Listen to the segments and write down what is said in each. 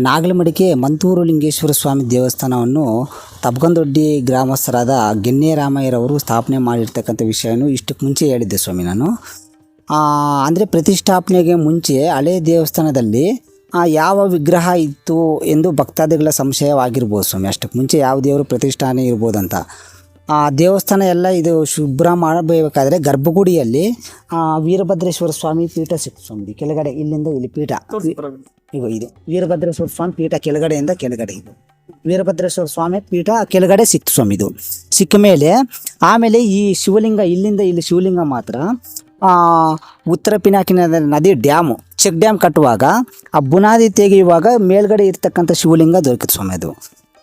ನಾಗಲಮಡಿಕೆ ಮಂತೂರು ಲಿಂಗೇಶ್ವರ ಸ್ವಾಮಿ ದೇವಸ್ಥಾನವನ್ನು ತಬ್ಗಂದೊಡ್ಡಿ ಗ್ರಾಮಸ್ಥರಾದ ಗೆನ್ನೆ ರಾಮಯ್ಯರವರು ಸ್ಥಾಪನೆ ಮಾಡಿರ್ತಕ್ಕಂಥ ವಿಷಯವನ್ನು ಇಷ್ಟಕ್ಕೆ ಮುಂಚೆ ಹೇಳಿದ್ದೆ ಸ್ವಾಮಿ ನಾನು. ಅಂದರೆ ಪ್ರತಿಷ್ಠಾಪನೆಗೆ ಮುಂಚೆ ಹಳೆ ದೇವಸ್ಥಾನದಲ್ಲಿ ಯಾವ ವಿಗ್ರಹ ಇತ್ತು ಎಂದು ಭಕ್ತಾದಿಗಳ ಸಂಶಯವಾಗಿರ್ಬೋದು ಸ್ವಾಮಿ. ಅಷ್ಟಕ್ಕೆ ಮುಂಚೆ ಯಾವ ದೇವರು ಪ್ರತಿಷ್ಠಾನೆ ಇರ್ಬೋದಂತ. ಆ ದೇವಸ್ಥಾನ ಎಲ್ಲ ಇದು ಶುಭ್ರ ಮಾಡಬೇಕಾದ್ರೆ ಗರ್ಭಗುಡಿಯಲ್ಲಿ ಆ, ವೀರಭದ್ರೇಶ್ವರ ಸ್ವಾಮಿ ಪೀಠ ಸಿಕ್ತು ಸ್ವಾಮಿ ಕೆಳಗಡೆ ಇಲ್ಲಿಂದ ಇಲ್ಲಿ ಪೀಠ. ಈಗ ಇದು. ವೀರಭದ್ರೇಶ್ವರ ಸ್ವಾಮಿ ಪೀಠ ಕೆಳಗಡೆಯಿಂದ ಕೆಳಗಡೆ ಇದು. ವೀರಭದ್ರೇಶ್ವರ ಸ್ವಾಮಿ ಪೀಠ ಕೆಳಗಡೆ ಸಿಕ್ತು ಸ್ವಾಮಿ ಇದು. ಸಿಕ್ಕ ಮೇಲೆ ಆಮೇಲೆ ಈ ಶಿವಲಿಂಗ ಇಲ್ಲಿಂದ ಇಲ್ಲಿ ಶಿವಲಿಂಗ ಮಾತ್ರ ಆ, ಉತ್ತರ ಪಿನಾಕಿನ ನದಿ ಡ್ಯಾಮು ಚೆಕ್ ಡ್ಯಾಮ್ ಕಟ್ಟುವಾಗ ಆ ಬುನಾದಿ ತೆಗೆಯುವಾಗ ಮೇಲ್ಗಡೆ ಇರ್ತಕ್ಕಂಥ ಶಿವಲಿಂಗ ದೊರಕಿತು ಸ್ವಾಮಿ ಅದು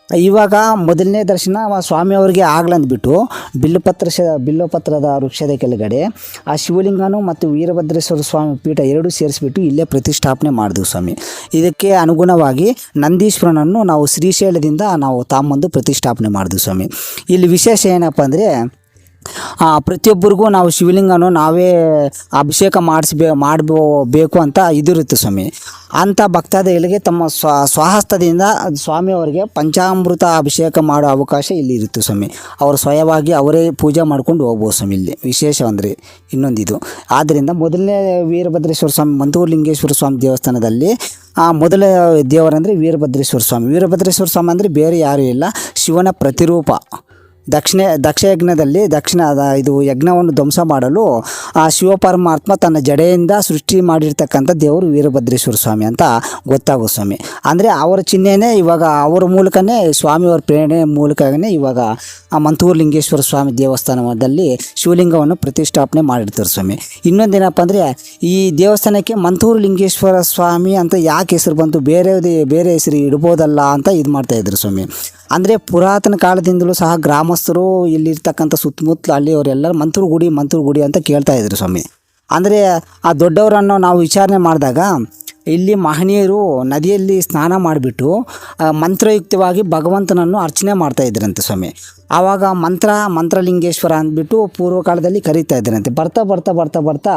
ಇವಾಗ ಮೊದಲನೇ ದರ್ಶನ ಸ್ವಾಮಿ ಅವರಿಗೆ ಆಗ್ಲಂದ್ಬಿಟ್ಟು ಬಿಲ್ಲುಪತ್ರ ಶ ಬಿಲ್ಲುಪತ್ರದ ವೃಕ್ಷದ ಕೆಳಗಡೆ ಆ ಶಿವಲಿಂಗನು ಮತ್ತು ವೀರಭದ್ರೇಶ್ವರ ಸ್ವಾಮಿ ಪೀಠ ಎರಡೂ ಸೇರಿಸ್ಬಿಟ್ಟು ಇಲ್ಲೇ ಪ್ರತಿಷ್ಠಾಪನೆ ಮಾಡಿದ್ವಿ ಸ್ವಾಮಿ. ಇದಕ್ಕೆ ಅನುಗುಣವಾಗಿ ನಂದೀಶ್ವರನನ್ನು ನಾವು ಶ್ರೀಶೈಲದಿಂದ ನಾವು ತಾಂಬಂದು ಪ್ರತಿಷ್ಠಾಪನೆ ಮಾಡಿದ್ವಿ ಸ್ವಾಮಿ. ಇಲ್ಲಿ ವಿಶೇಷ ಏನಪ್ಪ ಅಂದರೆ ಪ್ರತಿಯೊಬ್ಬರಿಗೂ ನಾವು ಶಿವಲಿಂಗನೂ ನಾವೇ ಅಭಿಷೇಕ ಮಾಡಿಸ್ಬೇ ಮಾಡಬೇಕು ಅಂತ ಇದಿರುತ್ತೆ ಸ್ವಾಮಿ. ಅಂಥ ಭಕ್ತಾದಿಗಳಿಗೆ ತಮ್ಮ ಸ್ವ, ಸ್ವಹಸ್ತದಿಂದ ಸ್ವಾಮಿಯವರಿಗೆ ಪಂಚಾಮೃತ ಅಭಿಷೇಕ ಮಾಡೋ ಅವಕಾಶ ಇಲ್ಲಿ ಇರುತ್ತೆ ಸ್ವಾಮಿ. ಅವರು ಸ್ವಯವಾಗಿ ಅವರೇ ಪೂಜೆ ಮಾಡ್ಕೊಂಡು ಹೋಗ್ಬೋದು ಸ್ವಾಮಿ ಇಲ್ಲಿ. ವಿಶೇಷ ಅಂದರೆ ಇನ್ನೊಂದಿದು. ಆದ್ದರಿಂದ ಮೊದಲನೇ ವೀರಭದ್ರೇಶ್ವರ ಸ್ವಾಮಿ ಮಂತೂರು ಲಿಂಗೇಶ್ವರ ಸ್ವಾಮಿ ದೇವಸ್ಥಾನದಲ್ಲಿ, ಆ, ಮೊದಲ ದೇವರಂದರೆ ವೀರಭದ್ರೇಶ್ವರ ಸ್ವಾಮಿ. ವೀರಭದ್ರೇಶ್ವರ ಸ್ವಾಮಿ ಅಂದರೆ ಬೇರೆ ಯಾರೂ ಇಲ್ಲ. ಶಿವನ ಪ್ರತಿರೂಪ. ದಕ್ಷಿಣ, ದಕ್ಷಯಜ್ಞದಲ್ಲಿ ದಕ್ಷಿಣ ಇದು ಯಜ್ಞವನ್ನು ಧ್ವಂಸ ಮಾಡಲು ಆ ಶಿವಪರಮಾತ್ಮ ತನ್ನ ಜಡೆಯಿಂದ ಸೃಷ್ಟಿ ಮಾಡಿರ್ತಕ್ಕಂಥ ದೇವರು ವೀರಭದ್ರೇಶ್ವರ ಸ್ವಾಮಿ ಅಂತ ಗೊತ್ತಾಗೋ ಸ್ವಾಮಿ. ಅಂದರೆ ಅವರ ಚಿಹ್ನೆಯೇ ಇವಾಗ ಅವರ ಮೂಲಕನೇ, ಸ್ವಾಮಿಯವರ ಪ್ರೇರಣೆ ಮೂಲಕನೇ ಇವಾಗ ಆ ಮಂತೂರು ಲಿಂಗೇಶ್ವರ ಸ್ವಾಮಿ ದೇವಸ್ಥಾನದಲ್ಲಿ ಶಿವಲಿಂಗವನ್ನು ಪ್ರತಿಷ್ಠಾಪನೆ ಮಾಡಿರ್ತಾರೆ ಸ್ವಾಮಿ. ಇನ್ನೊಂದೇನಪ್ಪ ಅಂದರೆ ಈ ದೇವಸ್ಥಾನಕ್ಕೆ ಮಂತೂರು ಲಿಂಗೇಶ್ವರ ಸ್ವಾಮಿ ಅಂತ ಯಾಕೆ ಹೆಸರು ಬಂತು? ಬೇರೆ ಬೇರೆ ಹೆಸರು ಇಡ್ಬೋದಲ್ಲ ಅಂತ ಇದು ಮಾಡ್ತಾಯಿದ್ರು ಸ್ವಾಮಿ. ಅಂದರೆ ಪುರಾತನ ಕಾಲದಿಂದಲೂ ಸಹ ಗ್ರಾಮಸ್ಥರು ಇಲ್ಲಿರ್ತಕ್ಕಂಥ ಸುತ್ತಮುತ್ತಲು ಹಳ್ಳಿಯವರೆಲ್ಲ ಮಂತ್ರು ಗುಡಿ ಮಂತ್ರ ಗುಡಿ ಅಂತ ಕೇಳ್ತಾ ಇದ್ರು ಸ್ವಾಮಿ. ಅಂದರೆ ಆ ದೊಡ್ಡವರನ್ನು ನಾವು ವಿಚಾರಣೆ ಮಾಡಿದಾಗ ಇಲ್ಲಿ ಮಹನೀಯರು ನದಿಯಲ್ಲಿ ಸ್ನಾನ ಮಾಡಿಬಿಟ್ಟು ಮಂತ್ರಯುಕ್ತವಾಗಿ ಭಗವಂತನನ್ನು ಅರ್ಚನೆ ಮಾಡ್ತಾ ಇದ್ರಂತೆ ಸ್ವಾಮಿ. ಆವಾಗ ಮಂತ್ರ, ಮಂತ್ರಲಿಂಗೇಶ್ವರ ಅಂದ್ಬಿಟ್ಟು ಪೂರ್ವಕಾಲದಲ್ಲಿ ಕರೀತಾ ಇದ್ರಂತೆ. ಬರ್ತಾ ಬರ್ತಾ ಬರ್ತಾ ಬರ್ತಾ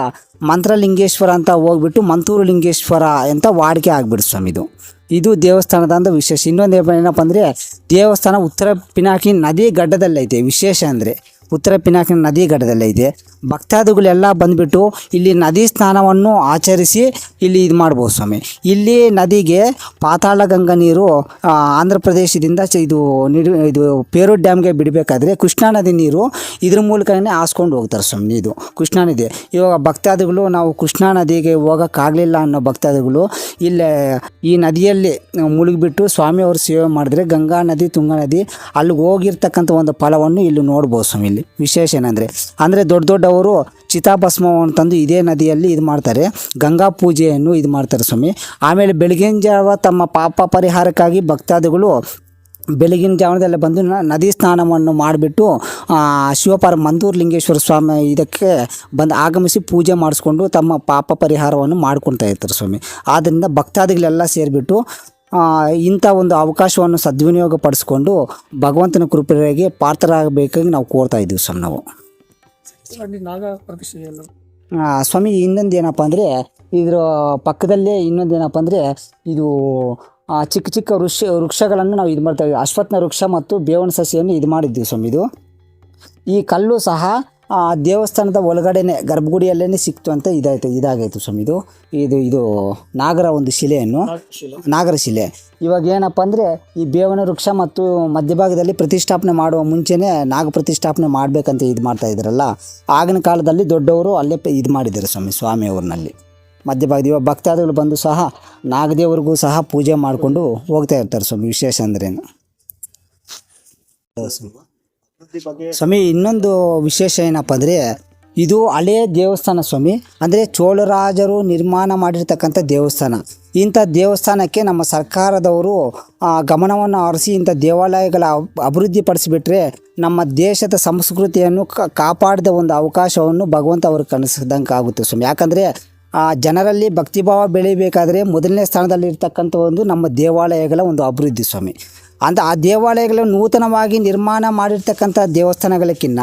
ಮಂತ್ರಲಿಂಗೇಶ್ವರ ಅಂತ ಹೋಗ್ಬಿಟ್ಟು ಮಂತೂರು ಲಿಂಗೇಶ್ವರ ಅಂತ ವಾಡಿಕೆ ಆಗ್ಬಿಡ್ತು ಸ್ವಾಮಿ ಇದು. ಇದು ದೇವಸ್ಥಾನದ ಒಂದು ವಿಶೇಷ. ಇನ್ನೊಂದು ಏನಪ್ಪ ಅಂದರೆ ದೇವಸ್ಥಾನ ಉತ್ತರ ಪಿನಾಕಿ ನದಿ ಗಡ್ಡದಲ್ಲೈತೆ ವಿಶೇಷ ಅಂದರೆ. ಉತ್ತರ ಪಿನಾಕಿನ ನದಿ ಗಡ್ಡದಲ್ಲೈತೆ ಭಕ್ತಾದಿಗಳೆಲ್ಲ ಬಂದುಬಿಟ್ಟು ಇಲ್ಲಿ ನದಿ ಸ್ನಾನವನ್ನು ಆಚರಿಸಿ ಇಲ್ಲಿ ಇದು ಮಾಡ್ಬೋದು ಸ್ವಾಮಿ. ಇಲ್ಲಿ ನದಿಗೆ ಪಾತಾಳ ಗಂಗಾ ನೀರು ಆಂಧ್ರ ಪ್ರದೇಶದಿಂದ ಇದು ನಿಡು ಇದು ಪೇರು ಡ್ಯಾಮ್ಗೆ ಬಿಡಬೇಕಾದ್ರೆ ಕೃಷ್ಣಾ ನದಿ ನೀರು ಇದ್ರ ಮೂಲಕನೇ ಹಾಸ್ಕೊಂಡು ಹೋಗ್ತಾರೆ ಸ್ವಾಮಿ ಇದು. ಕೃಷ್ಣಾ ನದಿ. ಇವಾಗ ಭಕ್ತಾದಿಗಳು ನಾವು ಕೃಷ್ಣಾ ನದಿಗೆ ಹೋಗೋಕ್ಕಾಗಲಿಲ್ಲ ಅನ್ನೋ ಭಕ್ತಾದಿಗಳು ಇಲ್ಲೇ ಈ ನದಿಯಲ್ಲಿ ಮುಳುಗಿಬಿಟ್ಟು ಸ್ವಾಮಿಯವರು ಸೇವೆ ಮಾಡಿದ್ರೆ ಗಂಗಾ ನದಿ, ತುಂಗಾ ನದಿ ಅಲ್ಲಿಗೆ ಹೋಗಿರ್ತಕ್ಕಂಥ ಒಂದು ಫಲವನ್ನು ಇಲ್ಲಿ ನೋಡ್ಬೋದು ಸ್ವಾಮಿ ವಿಶೇಷ ಏನಂದರೆ, ಅಂದರೆ ದೊಡ್ಡ ದೊಡ್ಡವರು ಚಿತಾಭಸ್ಮವನ್ನು ತಂದು ಇದೇ ನದಿಯಲ್ಲಿ ಇದು ಮಾಡ್ತಾರೆ. ಗಂಗಾ ಪೂಜೆಯನ್ನು ಇದು ಮಾಡ್ತಾರೆ ಸ್ವಾಮಿ. ಆಮೇಲೆ ಬೆಳಗಿನ ಜಾವ ತಮ್ಮ ಪಾಪ ಪರಿಹಾರಕ್ಕಾಗಿ ಭಕ್ತಾದಿಗಳು ಬೆಳಗಿನ ಜಾವನದಲ್ಲೇ ಬಂದು ನದಿ ಸ್ನಾನವನ್ನು ಮಾಡಿಬಿಟ್ಟು ಶಿವಪಾರ ಮಂದೂರು ಲಿಂಗೇಶ್ವರ ಸ್ವಾಮಿ ಇದಕ್ಕೆ ಬಂದು ಆಗಮಿಸಿ ಪೂಜೆ ಮಾಡಿಸ್ಕೊಂಡು ತಮ್ಮ ಪಾಪ ಪರಿಹಾರವನ್ನು ಮಾಡ್ಕೊಳ್ತಾ ಇರ್ತಾರೆ ಸ್ವಾಮಿ. ಆದ್ದರಿಂದ ಭಕ್ತಾದಿಗಳೆಲ್ಲ ಸೇರಿಬಿಟ್ಟು ಇಂಥ ಒಂದು ಅವಕಾಶವನ್ನು ಸದ್ವಿನಿಯೋಗ ಪಡಿಸ್ಕೊಂಡು ಭಗವಂತನ ಕೃಪೆಗೆ ಪಾತ್ರರಾಗಬೇಕಾಗಿ ನಾವು ಕೋರ್ತಾ ಇದ್ದೀವಿ ಸ್ವಾಮಿ ನಾವು. ಸ್ವಾಮಿ ಇನ್ನೊಂದು ಏನಪ್ಪ ಅಂದರೆ ಇದ್ರ ಪಕ್ಕದಲ್ಲೇ ಇನ್ನೊಂದು ಏನಪ್ಪ ಅಂದರೆ ಇದು ಚಿಕ್ಕ ಚಿಕ್ಕ ವೃಕ್ಷ ವೃಕ್ಷಗಳನ್ನು ನಾವು ಇದು ಮಾಡ್ತಾ ಇದ್ದೀವಿ ಅಶ್ವತ್ಥ ವೃಕ್ಷ ಮತ್ತು ಬೇವನ ಸಸಿಯನ್ನು ಇದು ಮಾಡಿದ್ದೀವಿ ಸ್ವಾಮಿ ಇದು. ಈ ಕಲ್ಲು ಸಹ ಆ, ದೇವಸ್ಥಾನದ ಒಳಗಡೆನೆ ಗರ್ಭಗುಡಿಯಲ್ಲೇ ಸಿಕ್ತು ಅಂತ ಇದಾಯ್ತು ಇದಾಗೈತು ಸ್ವಾಮಿ. ಇದು ಇದು ಇದು ನಾಗರ ಒಂದು ಶಿಲೆಯನ್ನು. ನಾಗರ ಶಿಲೆ. ಇವಾಗ ಏನಪ್ಪ ಅಂದರೆ ಈ ಬೇವನ ವೃಕ್ಷ ಮತ್ತು ಮಧ್ಯಭಾಗದಲ್ಲಿ ಪ್ರತಿಷ್ಠಾಪನೆ ಮಾಡುವ ಮುಂಚೆನೇ ನಾಗ ಪ್ರತಿಷ್ಠಾಪನೆ ಮಾಡಬೇಕಂತ ಇದು ಮಾಡ್ತಾ ಇದ್ರಲ್ಲ. ಆಗಿನ ಕಾಲದಲ್ಲಿ ದೊಡ್ಡವರು ಅಲ್ಲೇ ಪ- ಇದು ಮಾಡಿದ್ದಾರೆ ಸ್ವಾಮಿ ಸ್ವಾಮಿಯವ್ರನಲ್ಲಿ ಮಧ್ಯಭಾಗದ ಇವಾಗ ಭಕ್ತಾದಿಗಳು ಬಂದು ಸಹ ನಾಗದೇವರಿಗೂ ಸಹ ಪೂಜೆ ಮಾಡಿಕೊಂಡು ಹೋಗ್ತಾ ಇರ್ತಾರೆ ಸ್ವಾಮಿ ವಿಶೇಷ ಅಂದ್ರೇನು. ಸ್ವಾಮಿ, ಇನ್ನೊಂದು ವಿಶೇಷ ಏನಪ್ಪ ಅಂದರೆ, ಇದು ಹಳೇ ದೇವಸ್ಥಾನ ಸ್ವಾಮಿ, ಅಂದರೆ ಚೋಳರಾಜರು ನಿರ್ಮಾಣ ಮಾಡಿರ್ತಕ್ಕಂಥ ದೇವಸ್ಥಾನ. ಇಂಥ ದೇವಸ್ಥಾನಕ್ಕೆ ನಮ್ಮ ಸರ್ಕಾರದವರು ಗಮನವನ್ನು ಆರಿಸಿ ಇಂಥ ದೇವಾಲಯಗಳ ಅಭಿವೃದ್ಧಿ ಅಭಿವೃದ್ಧಿಪಡಿಸಿಬಿಟ್ರೆ ನಮ್ಮ ದೇಶದ ಸಂಸ್ಕೃತಿಯನ್ನು ಕಾಪಾಡಿದ ಒಂದು ಅವಕಾಶವನ್ನು ಭಗವಂತ ಅವರು ಕನಸಿದಂಗೆ ಆಗುತ್ತೆ ಸ್ವಾಮಿ. ಯಾಕಂದರೆ, ಆ, ಜನರಲ್ಲಿ ಭಕ್ತಿಭಾವ ಬೆಳೀಬೇಕಾದ್ರೆ ಮೊದಲನೇ ಸ್ಥಾನದಲ್ಲಿರ್ತಕ್ಕಂಥ ಒಂದು ನಮ್ಮ ದೇವಾಲಯಗಳ ಒಂದು ಅಭಿವೃದ್ಧಿ ಸ್ವಾಮಿ. ಅಂತ ಆ ದೇವಾಲಯಗಳು ನೂತನವಾಗಿ ನಿರ್ಮಾಣ ಮಾಡಿರ್ತಕ್ಕಂಥ ದೇವಸ್ಥಾನಗಳಕ್ಕಿಂತ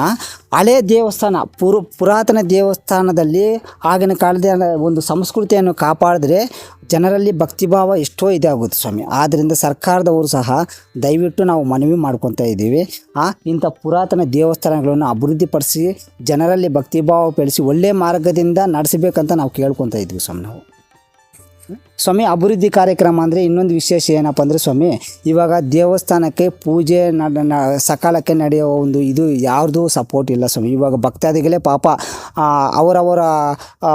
ಹಳೆ ದೇವಸ್ಥಾನ ಪುರು ಪುರಾತನ ದೇವಸ್ಥಾನದಲ್ಲಿ ಆಗಿನ ಕಾಲದ ಒಂದು ಸಂಸ್ಕೃತಿಯನ್ನು ಕಾಪಾಡಿದ್ರೆ ಜನರಲ್ಲಿ ಭಕ್ತಿಭಾವ ಎಷ್ಟೋ ಇದಾಗುತ್ತೆ ಸ್ವಾಮಿ. ಆದ್ದರಿಂದ ಸರ್ಕಾರದವರು ಸಹ ದಯವಿಟ್ಟು ನಾವು ಮನವಿ ಮಾಡ್ಕೊತಾ ಇದ್ದೀವಿ. ಆ, ಇಂಥ ಪುರಾತನ ದೇವಸ್ಥಾನಗಳನ್ನು ಅಭಿವೃದ್ಧಿಪಡಿಸಿ ಜನರಲ್ಲಿ ಭಕ್ತಿಭಾವ ಬೆಳೆಸಿ ಒಳ್ಳೆಯ ಮಾರ್ಗದಿಂದ ನಡೆಸಬೇಕಂತ ನಾವು ಕೇಳ್ಕೊತಾ ಇದ್ವಿ ಸ್ವಾಮಿ ನಾವು. ಸ್ವಾಮಿ, ಅಭಿವೃದ್ಧಿ ಕಾರ್ಯಕ್ರಮ ಅಂದರೆ ಇನ್ನೊಂದು ವಿಶೇಷ ಏನಪ್ಪ ಅಂದರೆ ಸ್ವಾಮಿ, ಇವಾಗ ದೇವಸ್ಥಾನಕ್ಕೆ ಪೂಜೆ ನಡ ಸಕಾಲಕ್ಕೆ ನಡೆಯೋ ಒಂದು ಇದು ಯಾರ್ದು ಸಪೋರ್ಟ್ ಇಲ್ಲ ಸ್ವಾಮಿ. ಇವಾಗ ಭಕ್ತಾದಿಗಳೇ ಪಾಪ ಅವರವರ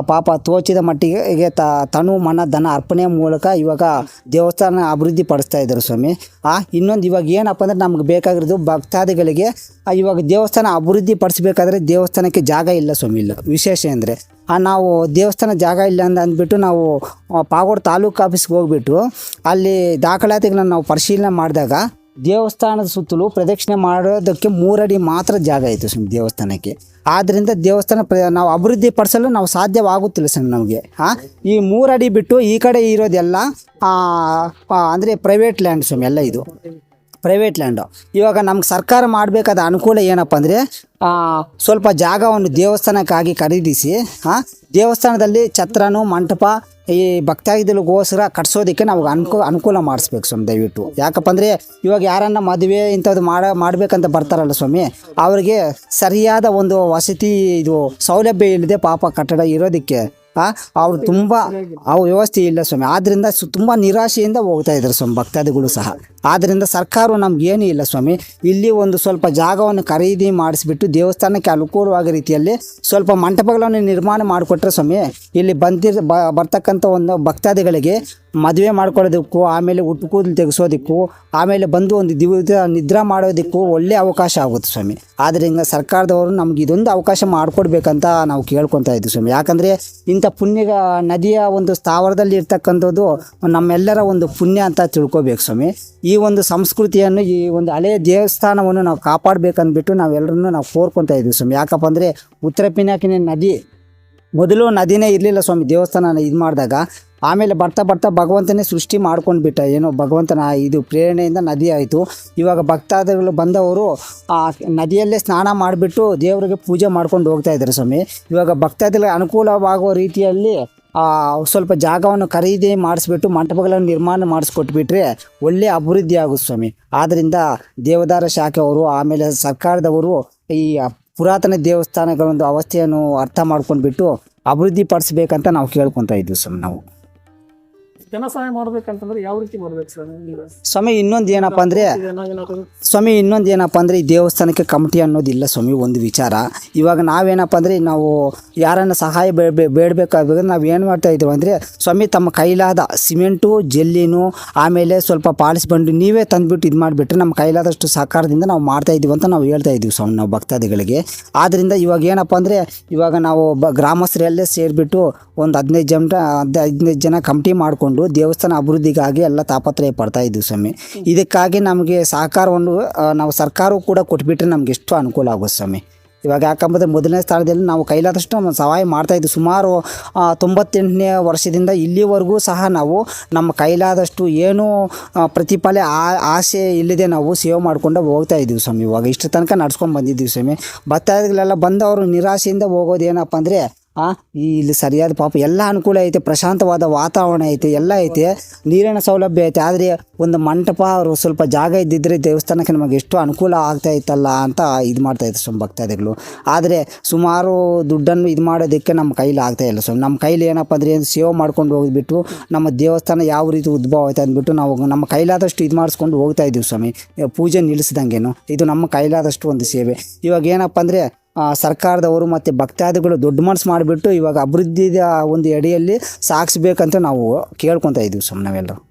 ಪಾಪ ತೋಚಿದ ಮಟ್ಟಿಗೆ ತನು ಮನ ಧನ ಅರ್ಪಣೆ ಮೂಲಕ ಇವಾಗ ದೇವಸ್ಥಾನ ಅಭಿವೃದ್ಧಿ ಪಡಿಸ್ತಾ ಇದ್ದಾರೆ ಸ್ವಾಮಿ. ಆ, ಇನ್ನೊಂದು ಇವಾಗ ಏನಪ್ಪ ಅಂದರೆ ನಮ್ಗೆ ಬೇಕಾಗಿರೋದು ಭಕ್ತಾದಿಗಳಿಗೆ ಇವಾಗ ದೇವಸ್ಥಾನ ಅಭಿವೃದ್ಧಿ ಪಡಿಸ್ಬೇಕಾದ್ರೆ ದೇವಸ್ಥಾನಕ್ಕೆ ಜಾಗ ಇಲ್ಲ ಸ್ವಾಮಿ. ಇಲ್ಲ, ವಿಶೇಷ ಅಂದರೆ. ನಾವು ದೇವಸ್ಥಾನ ಜಾಗ ಇಲ್ಲ ಅಂತ ಅಂದ್ಬಿಟ್ಟು ನಾವು ಪಾಗೋಡು ತಾಲೂಕು ಆಫೀಸ್ಗೆ ಹೋಗ್ಬಿಟ್ಟು ಅಲ್ಲಿ ದಾಖಲಾತಿಗಳನ್ನ ನಾವು ಪರಿಶೀಲನೆ ಮಾಡಿದಾಗ ದೇವಸ್ಥಾನದ ಸುತ್ತಲೂ ಪ್ರದಕ್ಷಿಣೆ ಮಾಡೋದಕ್ಕೆ ಮೂರಡಿ ಮಾತ್ರ ಜಾಗ ಇತ್ತು ಸ್ವಾಮಿ ದೇವಸ್ಥಾನಕ್ಕೆ. ಆದ್ದರಿಂದ ದೇವಸ್ಥಾನ ಪ್ರ ನಾವು ಅಭಿವೃದ್ಧಿ ಪಡಿಸಲು ನಾವು ಸಾಧ್ಯವಾಗುತ್ತಿಲ್ಲ ಸ್ವಾಮಿ ನಮಗೆ. ಹಾಂ ಈ ಮೂರಡಿ ಬಿಟ್ಟು ಈ ಕಡೆ ಇರೋದೆಲ್ಲ ಅಂದರೆ ಪ್ರೈವೇಟ್ ಲ್ಯಾಂಡ್ ಸ್ವಾಮಿ, ಎಲ್ಲ ಇದು. ಪ್ರೈವೇಟ್ ಲ್ಯಾಂಡು ಇವಾಗ ನಮ್ಗೆ ಸರ್ಕಾರ ಮಾಡಬೇಕಾದ ಅನುಕೂಲ ಏನಪ್ಪ ಅಂದರೆ ಸ್ವಲ್ಪ ಜಾಗವನ್ನು ದೇವಸ್ಥಾನಕ್ಕಾಗಿ ಖರೀದಿಸಿ ದೇವಸ್ಥಾನದಲ್ಲಿ ಛತ್ರನು ಮಂಟಪ, ಈ ಭಕ್ತಾದಿಗಳಿಗೋಸ್ಕರ ಕಟ್ಸೋದಕ್ಕೆ ನಾವು ಅನುಕೂ, ಅನುಕೂಲ ಮಾಡಿಸ್ಬೇಕು ಸ್ವಾಮಿ, ದಯವಿಟ್ಟು. ಯಾಕಪ್ಪ ಅಂದರೆ ಇವಾಗ ಯಾರನ್ನ ಮದುವೆ ಇಂಥದ್ದು ಮಾಡ, ಮಾಡಬೇಕಂತ ಬರ್ತಾರಲ್ಲ ಸ್ವಾಮಿ, ಅವರಿಗೆ ಸರಿಯಾದ ಒಂದು ವಸತಿ ಇದು ಸೌಲಭ್ಯ ಇಲ್ಲದೆ ಪಾಪ ಕಟ್ಟಡ ಇರೋದಕ್ಕೆ ಅವ್ರು ತುಂಬ ಅವು ವ್ಯವಸ್ಥೆ ಇಲ್ಲ ಸ್ವಾಮಿ. ಆದ್ದರಿಂದ ಸು ತುಂಬ ನಿರಾಶೆಯಿಂದ ಹೋಗ್ತಾ ಇದ್ದಾರೆ ಸ್ವಾಮಿ ಭಕ್ತಾದಿಗಳು ಸಹ. ಆದ್ದರಿಂದ ಸರ್ಕಾರವು ನಮ್ಗೆ ಏನೂ ಇಲ್ಲ ಸ್ವಾಮಿ. ಇಲ್ಲಿ ಒಂದು ಸ್ವಲ್ಪ ಜಾಗವನ್ನು ಖರೀದಿ ಮಾಡಿಸಿಬಿಟ್ಟು ದೇವಸ್ಥಾನಕ್ಕೆ ಅನುಕೂಲವಾದ ರೀತಿಯಲ್ಲಿ ಸ್ವಲ್ಪ ಮಂಟಪಗಳನ್ನು ನಿರ್ಮಾಣ ಮಾಡಿಕೊಟ್ರೆ ಸ್ವಾಮಿ, ಇಲ್ಲಿ ಬಂದಿರ ಬರ್ತಕ್ಕಂಥ ಒಂದು ಭಕ್ತಾದಿಗಳಿಗೆ ಮದುವೆ ಮಾಡ್ಕೊಳ್ಳೋದಕ್ಕೂ, ಆಮೇಲೆ ಹುಟ್ಟು ಕೂದಲು ತೆಗೆಸೋದಕ್ಕೂ, ಆಮೇಲೆ ಬಂದು ಒಂದು ದಿವ ನಿದ್ರಾ ಮಾಡೋದಕ್ಕೂ ಒಳ್ಳೆಯ ಅವಕಾಶ ಆಗುತ್ತೆ ಸ್ವಾಮಿ. ಆದ್ದರಿಂದ ಸರ್ಕಾರದವರು ನಮ್ಗೆ ಇದೊಂದು ಅವಕಾಶ ಮಾಡಿಕೊಡ್ಬೇಕಂತ ನಾವು ಕೇಳ್ಕೊತಾ ಇದ್ದೀವಿ ಸ್ವಾಮಿ. ಯಾಕಂದರೆ ಇಂಥ ಪುಣ್ಯ ನದಿಯ ಒಂದು ಸ್ಥಾವರದಲ್ಲಿ ಇರ್ತಕ್ಕಂಥದ್ದು ನಮ್ಮೆಲ್ಲರ ಒಂದು ಪುಣ್ಯ ಅಂತ ತಿಳ್ಕೊಬೇಕು ಸ್ವಾಮಿ. ಈ ಒಂದು ಸಂಸ್ಕೃತಿಯನ್ನು, ಈ ಒಂದು ಹಳೆಯ ದೇವಸ್ಥಾನವನ್ನು ನಾವು ಕಾಪಾಡಬೇಕಂದ್ಬಿಟ್ಟು ನಾವೆಲ್ಲರನ್ನು ನಾವು ಕೋರ್ಕೊತಾ ಇದ್ವಿ ಸ್ವಾಮಿ. ಯಾಕಪ್ಪ ಅಂದರೆ ಉತ್ತರ ಪಿನಾಕಿನ ನದಿ, ಮೊದಲು ನದಿನೇ ಇರಲಿಲ್ಲ ಸ್ವಾಮಿ ದೇವಸ್ಥಾನ ಇದು ಮಾಡಿದಾಗ ಆಮೇಲೆ ಬರ್ತಾ ಬರ್ತಾ ಭಗವಂತನೇ ಸೃಷ್ಟಿ ಮಾಡ್ಕೊಂಡು ಬಿಟ್ಟ ಏನೋ ಭಗವಂತನ ಇದು ಪ್ರೇರಣೆಯಿಂದ ನದಿ ಆಯಿತು. ಇವಾಗ ಭಕ್ತಾದಿಗಳು ಬಂದವರು ಆ ನದಿಯಲ್ಲೇ ಸ್ನಾನ ಮಾಡಿಬಿಟ್ಟು ದೇವರಿಗೆ ಪೂಜೆ ಮಾಡ್ಕೊಂಡು ಹೋಗ್ತಾ ಇದ್ದಾರೆ ಸ್ವಾಮಿ. ಇವಾಗ ಭಕ್ತಾದಿಗಳಿಗೆ ಅನುಕೂಲವಾಗುವ ರೀತಿಯಲ್ಲಿ ಸ್ವಲ್ಪ ಜಾಗವನ್ನು ಖರೀದಿ ಮಾಡಿಸ್ಬಿಟ್ಟು ಮಂಟಪಗಳನ್ನು ನಿರ್ಮಾಣ ಮಾಡಿಸ್ಕೊಟ್ಬಿಟ್ರೆ ಒಳ್ಳೆ ಅಭಿವೃದ್ಧಿ ಆಗುತ್ತೆ ಸ್ವಾಮಿ. ಆದ್ದರಿಂದ ದೇವದಾರ ಶಾಖೆಯವರು ಆಮೇಲೆ ಸರ್ಕಾರದವರು ಈ ಪುರಾತನ ದೇವಸ್ಥಾನಗಳ ಒಂದು ಅವಸ್ಥೆಯನ್ನು ಅರ್ಥ ಮಾಡ್ಕೊಂಡ್ಬಿಟ್ಟು ಅಭಿವೃದ್ಧಿ ಪಡಿಸ್ಬೇಕಂತ ನಾವು ಕೇಳ್ಕೊತಾ ಇದ್ವಿ ಸ್ವಾಮಿ ನಾವು. ಸಹಾಯ ಯಾವ ರೀತಿ ಸ್ವಾಮಿ, ಇನ್ನೊಂದು ಏನಪ್ಪ ಅಂದರೆ ಸ್ವಾಮಿ, ಇನ್ನೊಂದು ಏನಪ್ಪ ಅಂದರೆ ಈ ದೇವಸ್ಥಾನಕ್ಕೆ ಕಮಿಟಿ ಅನ್ನೋದಿಲ್ಲ ಸ್ವಾಮಿ, ಒಂದು ವಿಚಾರ. ಇವಾಗ ನಾವೇನಪ್ಪ ಅಂದರೆ ನಾವು ಯಾರನ್ನ ಸಹಾಯ ಬೇ ಬೇ- ಬೇಡಬೇಕಾದ್ರೆ ನಾವು ಏನು ಮಾಡ್ತಾ ಇದ್ದೀವಿ ಅಂದರೆ ಸ್ವಾಮಿ, ತಮ್ಮ ಕೈಲಾದ ಸಿಮೆಂಟು, ಜೆಲ್ಲಿನು, ಆಮೇಲೆ ಸ್ವಲ್ಪ ಪಾಲಿಸ್ ಬಂಡು ನೀವೇ ತಂದ್ಬಿಟ್ಟು ಇದು ಮಾಡಿಬಿಟ್ರೆ ನಮ್ಮ ಕೈಲಾದಷ್ಟು ಸಹಕಾರದಿಂದ ನಾವು ಮಾಡ್ತಾ ಇದ್ದೀವಿ ಅಂತ ನಾವು ಹೇಳ್ತಾ ಇದ್ದೀವಿ ಸ್ವಾಮಿ, ನಾವು ಭಕ್ತಾದಿಗಳಿಗೆ. ಆದ್ದರಿಂದ ಇವಾಗ ಏನಪ್ಪ ಅಂದರೆ ಇವಾಗ ನಾವು ಬ ಗ್ರಾಮಸ್ಥರೆಲ್ಲೇ ಸೇರಿಬಿಟ್ಟು ಒಂದು ಹದಿನೈದು ಜನ ಹದ್- ಹದಿನೈದು ಜನ ಕಮಿಟಿ ಮಾಡಿಕೊಂಡು ದೇವಸ್ಥಾನ ಅಭಿವೃದ್ಧಿಗಾಗಿ ಎಲ್ಲ ತಾಪತ್ರಯ ಪಡ್ತಾ ಇದ್ದೀವಿ ಸ್ವಾಮಿ. ಇದಕ್ಕಾಗಿ ನಮಗೆ ಸಹಕಾರವನ್ನು ನಾವು ಸರ್ಕಾರವು ಕೂಡ ಕೊಟ್ಬಿಟ್ರೆ ನಮ್ಗೆ ಎಷ್ಟು ಅನುಕೂಲ ಆಗುತ್ತೆ ಸ್ವಾಮಿ. ಇವಾಗ ಯಾಕಂಬಂದ್ರೆ ಮೊದಲನೇ ಸ್ಥಾನದಲ್ಲಿ ನಾವು ಕೈಲಾದಷ್ಟು ನಮ್ಮ ಸಹಾಯ ಮಾಡ್ತಾ ಇದ್ದೀವಿ ಸುಮಾರು ತೊಂಬತ್ತೆಂಟನೇ ವರ್ಷದಿಂದ ಇಲ್ಲಿವರೆಗೂ ಸಹ ನಾವು ನಮ್ಮ ಕೈಲಾದಷ್ಟು ಏನೂ ಪ್ರತಿಫಲೆ ಆ ಆಸೆ ಇಲ್ಲದೆ ನಾವು ಸೇವೆ ಮಾಡ್ಕೊಂಡು ಹೋಗ್ತಾ ಇದ್ದೀವಿ ಸ್ವಾಮಿ. ಇವಾಗ ಇಷ್ಟು ತನಕ ನಡ್ಸ್ಕೊಂಡು ಬಂದಿದ್ದೀವಿ ಸ್ವಾಮಿ. ಭಕ್ತಾದಿಗಳೆಲ್ಲ ಬಂದವರು ನಿರಾಶೆಯಿಂದ ಹೋಗೋದು ಏನಪ್ಪ ಅಂದರೆ ಇಲ್ಲಿ ಸರಿಯಾದ ಪಾಪ ಎಲ್ಲ ಅನುಕೂಲ ಐತೆ, ಪ್ರಶಾಂತವಾದ ವಾತಾವರಣ ಐತೆ, ಎಲ್ಲ ಐತೆ, ನೀರಿನ ಸೌಲಭ್ಯ ಐತೆ. ಆದರೆ ಒಂದು ಮಂಟಪ ಅವರು ಸ್ವಲ್ಪ ಜಾಗ ಇದ್ದಿದ್ರೆ ದೇವಸ್ಥಾನಕ್ಕೆ ನಮಗೆ ಎಷ್ಟು ಅನುಕೂಲ ಆಗ್ತಾ ಇತ್ತಲ್ಲ ಅಂತ ಇದು ಮಾಡ್ತಾ ಇತ್ತು ಸ್ವಾಮಿ ಭಕ್ತಾದಿಗಳು. ಆದರೆ ಸುಮಾರು ದುಡ್ಡನ್ನು ಇದು ಮಾಡೋದಕ್ಕೆ ನಮ್ಮ ಕೈಲಿ ಆಗ್ತಾ ಇಲ್ಲ ಸ್ವಾಮಿ. ನಮ್ಮ ಕೈಲಿ ಏನಪ್ಪ ಅಂದರೆ ಏನು ಸೇವೆ ಮಾಡ್ಕೊಂಡು ಹೋಗ್ಬಿಟ್ಟು ನಮ್ಮ ದೇವಸ್ಥಾನ ಯಾವ ರೀತಿ ಉದ್ಭವ ಆಯ್ತು ಅಂದ್ಬಿಟ್ಟು ನಾವು ನಮ್ಮ ಕೈಲಾದಷ್ಟು ಇದು ಮಾಡಿಸ್ಕೊಂಡು ಹೋಗ್ತಾ ಇದ್ದೀವಿ ಸ್ವಾಮಿ. ಪೂಜೆ ನಿಲ್ಲಿಸ್ದಂಗೆನು, ಇದು ನಮ್ಮ ಕೈಲಾದಷ್ಟು ಒಂದು ಸೇವೆ. ಇವಾಗ ಏನಪ್ಪ ಅಂದರೆ ಸರ್ಕಾರದವರು ಮತ್ತು ಭಕ್ತಾದಿಗಳು ದೊಡ್ಡ ಮನಸ್ಸು ಮಾಡಿಬಿಟ್ಟು ಇವಾಗ ಅಭಿವೃದ್ಧಿಯ ಒಂದು ಎಡೆಯಲ್ಲಿ ಸಾಗಿಸ್ಬೇಕಂತ ನಾವು ಕೇಳ್ಕೊತಾ ಇದ್ದೀವಿ ಸ್ವಾಮಿ